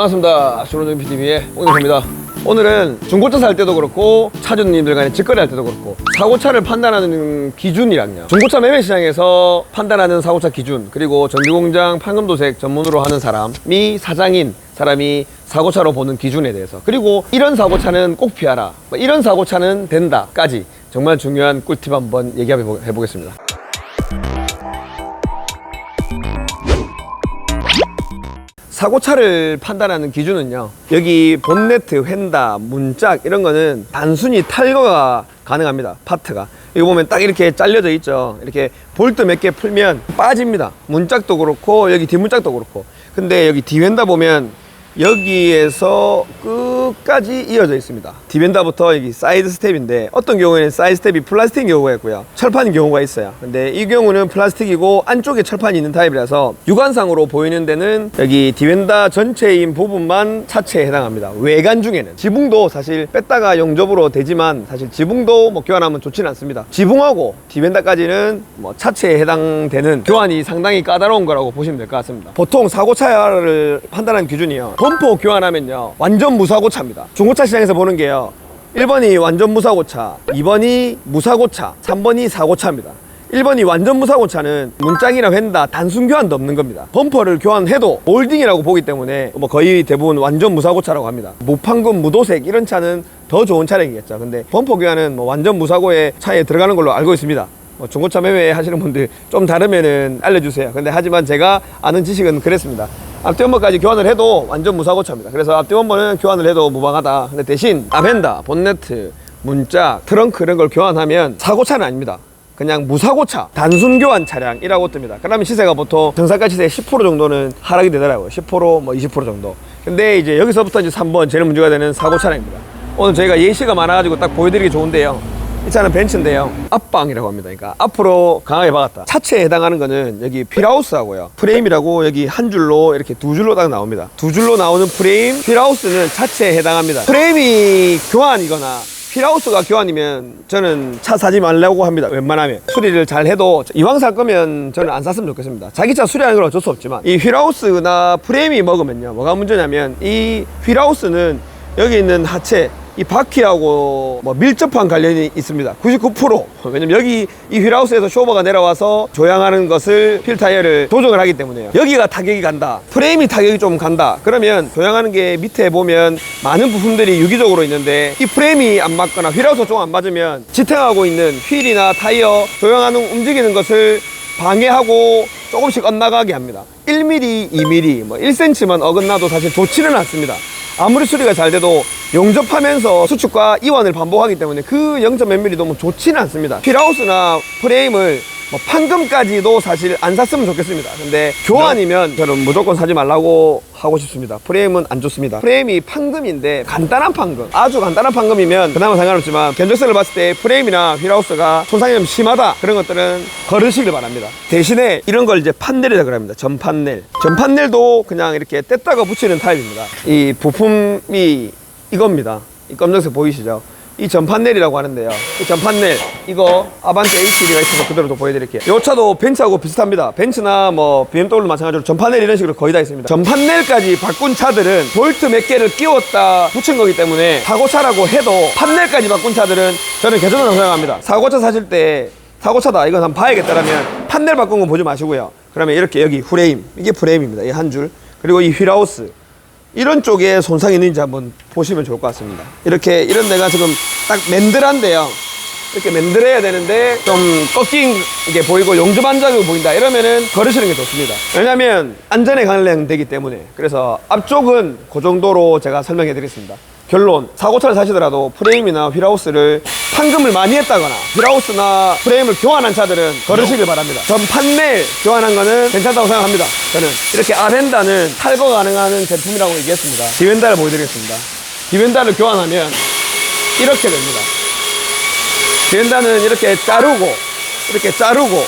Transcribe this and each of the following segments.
반갑습니다. 쇼로정 PTV의 홍영입니다. 오늘은 중고차 살 때도 그렇고 차주님들 간에 직거래 할 때도 그렇고 사고차를 판단하는 기준이랑요. 중고차 매매 시장에서 판단하는 사고차 기준 그리고 전기공장 판금도색 전문으로 하는 사람이 사장인 사람이 사고차로 보는 기준에 대해서 그리고 이런 사고차는 꼭 피하라 뭐 이런 사고차는 된다까지 정말 중요한 꿀팁 한번 얘기해 보- 해보겠습니다. 사고차를 판단하는 기준은요. 여기 본네트, 휀다, 문짝 이런 거는 단순히 탈거가 가능합니다. 파트가. 이거 보면 딱 이렇게 잘려져 있죠. 이렇게 볼트 몇 개 풀면 빠집니다. 문짝도 그렇고 여기 뒷문짝도 그렇고. 근데 여기 디웬다 보면 여기에서 끝 까지 이어져 있습니다. 디벤다부터 여기 사이드 스텝인데 어떤 경우에는 사이드 스텝이 플라스틱 경우가 있고요. 철판인 경우가 있어요. 근데 이 경우는 플라스틱이고 안쪽에 철판이 있는 타입이라서 육안상으로 보이는 데는 여기 디벤다 전체인 부분만 차체에 해당합니다. 외관 중에는 지붕도 사실 뺐다가 용접으로 되지만 사실 지붕도 뭐 교환하면 좋지는 않습니다. 지붕하고 디벤다까지는 뭐 차체에 해당되는 교환이 상당히 까다로운 거라고 보시면 될 것 같습니다. 보통 사고 차를 판단하는 기준이요. 범퍼 교환하면요. 완전 무사고 차 입니다. 중고차 시장에서 보는 게요. 1번이 완전 무사고차, 2번이 무사고차, 3번이 사고차입니다. 1번이 완전 무사고차는 문짝이나 휀다 단순 교환도 없는 겁니다. 범퍼를 교환해도 몰딩이라고 보기 때문에 뭐 거의 대부분 완전 무사고차라고 합니다. 무판금, 무도색 이런 차는 더 좋은 차량이겠죠. 근데 범퍼 교환은 뭐 완전 무사고의 차에 들어가는 걸로 알고 있습니다. 뭐 중고차 매매 하시는 분들 좀 다르면은 알려주세요. 근데 하지만 제가 아는 지식은 그랬습니다. 앞뒤 범퍼까지 교환을 해도 완전 무사고차입니다. 그래서 앞뒤 범퍼는 교환을 해도 무방하다. 근데 대신 아벤다, 본네트, 문짝, 트렁크 이런 걸 교환하면 사고차는 아닙니다. 그냥 무사고차, 단순 교환 차량이라고 뜹니다. 그러면 시세가 보통 정상가 시세 10% 정도는 하락이 되더라고요. 10%, 뭐 20% 정도. 근데 이제 여기서부터 이제 3번 제일 문제가 되는 사고 차량입니다. 오늘 저희가 예시가 많아가지고 딱 보여드리기 좋은데요. 이 차는 벤츠인데요. 앞방이라고 합니다. 그러니까 앞으로 강하게 박았다. 차체에 해당하는 거는 여기 휠하우스하고요. 프레임이라고 여기 한 줄로 이렇게 두 줄로 딱 나옵니다. 두 줄로 나오는 프레임, 휠하우스는 차체에 해당합니다. 프레임이 교환이거나 휠하우스가 교환이면 저는 차 사지 말라고 합니다. 웬만하면 수리를 잘 해도 이왕 살 거면 저는 안 샀으면 좋겠습니다. 자기 차 수리하는 건 어쩔 수 없지만 이 휠하우스나 프레임이 먹으면요 뭐가 문제냐면 이 휠하우스는 여기 있는 하체 이 바퀴하고 뭐 밀접한 관련이 있습니다. 99% 왜냐면 여기 이 휠하우스에서 쇼버가 내려와서 조향하는 것을 휠 타이어를 조정을 하기 때문에요. 여기가 타격이 간다. 프레임이 타격이 좀 간다. 그러면 조향하는 게 밑에 보면 많은 부품들이 유기적으로 있는데 이 프레임이 안 맞거나 휠하우스 좀 안 맞으면 지탱하고 있는 휠이나 타이어 조향하는 움직이는 것을 방해하고 조금씩 엇나가게 합니다. 1mm, 2mm, 뭐 1cm만 어긋나도 사실 좋지는 않습니다. 아무리 수리가 잘 돼도 용접하면서 수축과 이완을 반복하기 때문에 그 0. 몇 mm도 뭐 좋지는 않습니다. 휠하우스나 프레임을 뭐 판금까지도 사실 안 샀으면 좋겠습니다. 근데 교환이면 저는 무조건 사지 말라고 하고 싶습니다. 프레임은 안 좋습니다. 프레임이 판금인데 간단한 판금, 아주 간단한 판금이면 그나마 상관없지만 견적서를 봤을 때 프레임이나 휠하우스가 손상이 좀 심하다 그런 것들은 걸으시길 바랍니다. 대신에 이런 걸 이제 판넬이라 그럽니다. 전판넬. 전판넬도 그냥 이렇게 뗐다가 붙이는 타입입니다. 이 부품이 이겁니다. 이 검정색 보이시죠? 이 전판넬이라고 하는데요. 이 전판넬 이거 아반떼 HD가 있어서 그대로 또 보여드릴게요. 이 차도 벤츠하고 비슷합니다. 벤츠나 뭐 BMW 마찬가지로 전판넬 이런 식으로 거의 다 있습니다. 전판넬까지 바꾼 차들은 볼트 몇 개를 끼웠다 붙인 거기 때문에 사고차라고 해도 판넬까지 바꾼 차들은 저는 개선을 사용합니다. 사고차 사실 때 사고차다 이건 한번 봐야겠다라면 판넬 바꾼 거 보지 마시고요. 그러면 이렇게 여기 프레임 이게 프레임입니다. 이 한줄 그리고 이 휠하우스 이런 쪽에 손상이 있는지 한번 보시면 좋을 것 같습니다. 이렇게 이런 데가 지금 딱 맨들한데요. 이렇게 맨들해야 되는데 좀 꺾인 게 보이고 용접 안장이 보인다 이러면은 걸으시는 게 좋습니다. 왜냐면 안전에 관련되기 때문에 그래서 앞쪽은 그 정도로 제가 설명해 드리겠습니다. 결론 사고차를 사시더라도 프레임이나 휠하우스를 판금을 많이 했다거나 휠하우스나 프레임을 교환한 차들은 걸으시길 바랍니다. 전 판넬 교환한 거는 괜찮다고 생각합니다. 저는 이렇게 아벤다는 탈거 가능한 제품이라고 얘기했습니다. 디벤다를 보여드리겠습니다. 디벤다를 교환하면 이렇게 됩니다. 디벤다는 이렇게 자르고 이렇게 자르고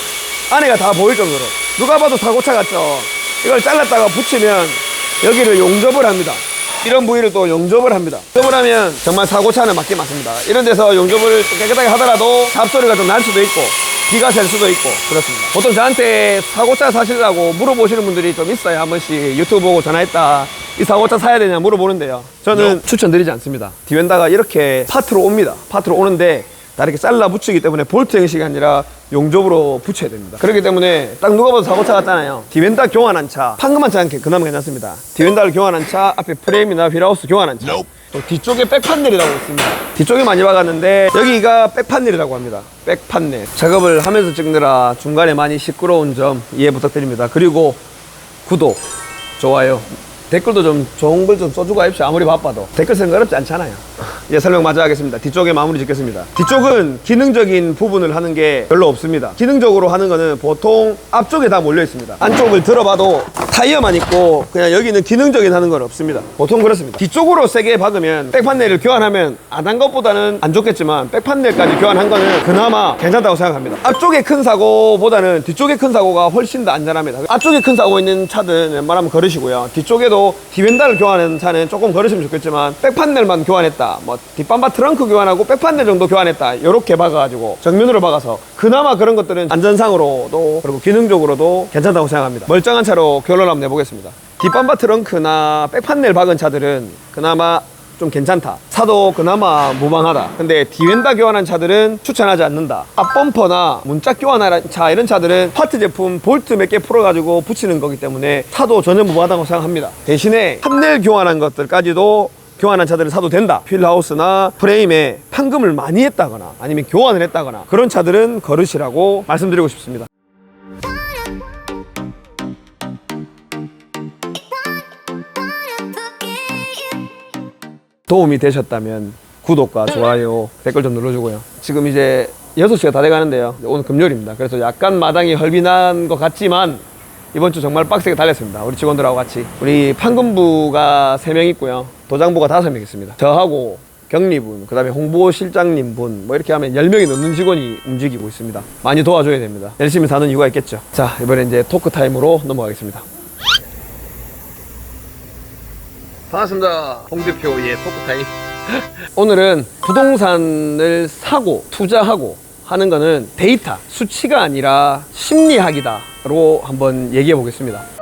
안에가 다 보일 정도로 누가 봐도 사고차 같죠. 이걸 잘랐다가 붙이면 여기를 용접을 합니다. 이런 부위를 또 용접을 합니다. 용접을 하면 정말 사고차는 맞게 맞습니다. 이런 데서 용접을 깨끗하게 하더라도 잡소리가 좀 날 수도 있고 비가 셀 수도 있고 그렇습니다. 보통 저한테 사고차 사시려고 물어보시는 분들이 좀 있어요. 한 번씩 유튜브 보고 전화했다. 이 사고차 사야 되냐 물어보는데요. 저는 추천드리지 않습니다. 디웬다가 이렇게 파트로 옵니다. 파트로 오는데 다 이렇게 잘라 붙이기 때문에 볼트 형식이 아니라 용접으로 붙여야 됩니다. 그렇기 때문에 딱 누가 봐도 사고차 같잖아요. 디웬다 교환한 차, 판금한 차는 그나마 괜찮습니다. 디웬다를 교환한 차, 앞에 프레임이나 휠하우스 교환한 차. 또 뒤쪽에 백판넬이라고 있습니다. 뒤쪽에 많이 박았는데 여기가 백판넬이라고 합니다. 백판넬. 작업을 하면서 찍느라 중간에 많이 시끄러운 점 이해 부탁드립니다. 그리고 구독, 좋아요, 댓글도 좀 좋은 글좀 써주고 하십시오. 아무리 바빠도. 댓글 거 어렵지 않잖아요. 이제 설명 마저 하겠습니다. 뒤쪽에 마무리 짓겠습니다. 뒤쪽은 기능적인 부분을 하는 게 별로 없습니다. 기능적으로 하는 거는 보통 앞쪽에 다 몰려 있습니다. 안쪽을 들어봐도 타이어만 있고 그냥 여기는 기능적인 하는 건 없습니다. 보통 그렇습니다. 뒤쪽으로 세게 박으면 백판넬을 교환하면 안 한 것보다는 안 좋겠지만 백판넬까지 교환한 거는 그나마 괜찮다고 생각합니다. 앞쪽에 큰 사고보다는 뒤쪽에 큰 사고가 훨씬 더 안전합니다. 앞쪽에 큰 사고 있는 차들은 웬만하면 걸으시고요. 뒤쪽에도 디벤다를 교환하는 차는 조금 걸으시면 좋겠지만 백판넬만 교환했다. 뭐 뒷밤바 트렁크 교환하고 백판넬 정도 교환했다. 이렇게 박아가지고 정면으로 박아서 그나마 그런 것들은 안전상으로도 그리고 기능적으로도 괜찮다고 생각합니다. 멀쩡한 차로 결론 한번 내보겠습니다. 뒷밤바 트렁크나 백판넬 박은 차들은 그나마 좀 괜찮다. 차도 그나마 무방하다. 근데 디웬다 교환한 차들은 추천하지 않는다. 앞범퍼나 문짝 교환한 차 이런 차들은 파트 제품 볼트 몇 개 풀어가지고 붙이는 거기 때문에 차도 전혀 무방하다고 생각합니다. 대신에 판넬 교환한 것들까지도 교환한 차들을 사도 된다. 휠하우스나 프레임에 판금을 많이 했다거나 아니면 교환을 했다거나 그런 차들은 걸으시라고 말씀드리고 싶습니다. 도움이 되셨다면 구독과 좋아요, 댓글 좀 눌러주고요. 지금 이제 6시가 다 돼가는데요. 오늘 금요일입니다. 그래서 약간 마당이 헐빈한 것 같지만 이번 주 정말 빡세게 달렸습니다. 우리 직원들하고 같이. 우리 판금부가 3명 있고요. 도장부가 5명 있습니다. 저하고 경리분, 그 다음에 홍보실장님 분, 뭐 이렇게 하면 10명이 넘는 직원이 움직이고 있습니다. 많이 도와줘야 됩니다. 열심히 사는 이유가 있겠죠. 자, 이번에 이제 토크 타임으로 넘어가겠습니다. 반갑습니다. 홍 대표의 토크타임. 오늘은 부동산을 사고 투자하고 하는 거는 데이터, 수치가 아니라 심리학이다로 한번 얘기해 보겠습니다.